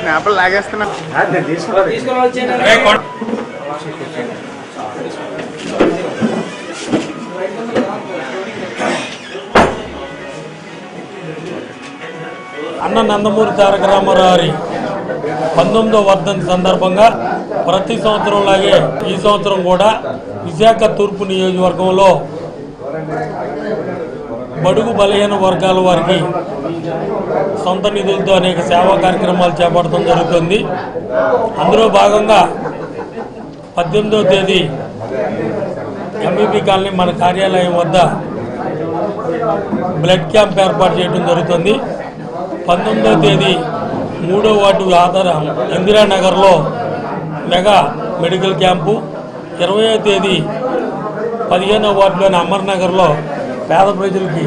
స్నాప్లు లాగేస్తున్నా. అన్న నందమూరి తారక రామారావు పంతొమ్మిదో వర్ధంతి సందర్భంగా ప్రతి సంవత్సరం లాగే ఈ సంవత్సరం కూడా విశాఖ తూర్పు నియోజకవర్గంలో బడుగు బలహీన వర్గాల వారికి సొంత నిధులతో అనేక సేవా కార్యక్రమాలు చేపడటం జరుగుతుంది. అందులో భాగంగా పద్దెనిమిదవ తేదీ ఎంబీపీ కాలనీ మన కార్యాలయం వద్ద బ్లడ్ క్యాంప్ ఏర్పాటు చేయడం జరుగుతుంది. పంతొమ్మిదవ తేదీ మూడో వార్డు ఆధారం ఇందిరానగర్లో మెగా మెడికల్ క్యాంపు. ఇరవయో తేదీ పదిహేనో వార్డులోని అమర్నగర్లో పేద ప్రజలకి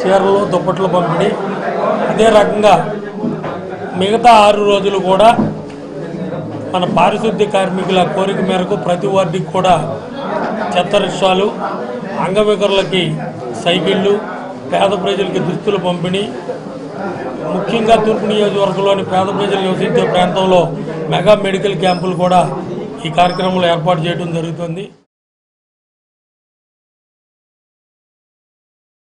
చీరలు దుప్పట్లు పంపిణీ. అదే రకంగా మిగతా ఆరు రోజులు కూడా మన పారిశుద్ధ్య కార్మికుల కోరిక మేరకు ప్రతి వార్డుకి కూడా చెత్త రిక్షాలు అంగవికరులకి సైకిళ్ళు పేద ప్రజలకి దుస్తులు పంపిణీ. ముఖ్యంగా తూర్పు నియోజకవర్గంలోని పేద ప్రజలు నివసించే ప్రాంతంలో మెగా మెడికల్ క్యాంపులు కూడా ఈ కార్యక్రమంలో ఏర్పాటు చేయడం జరుగుతుంది.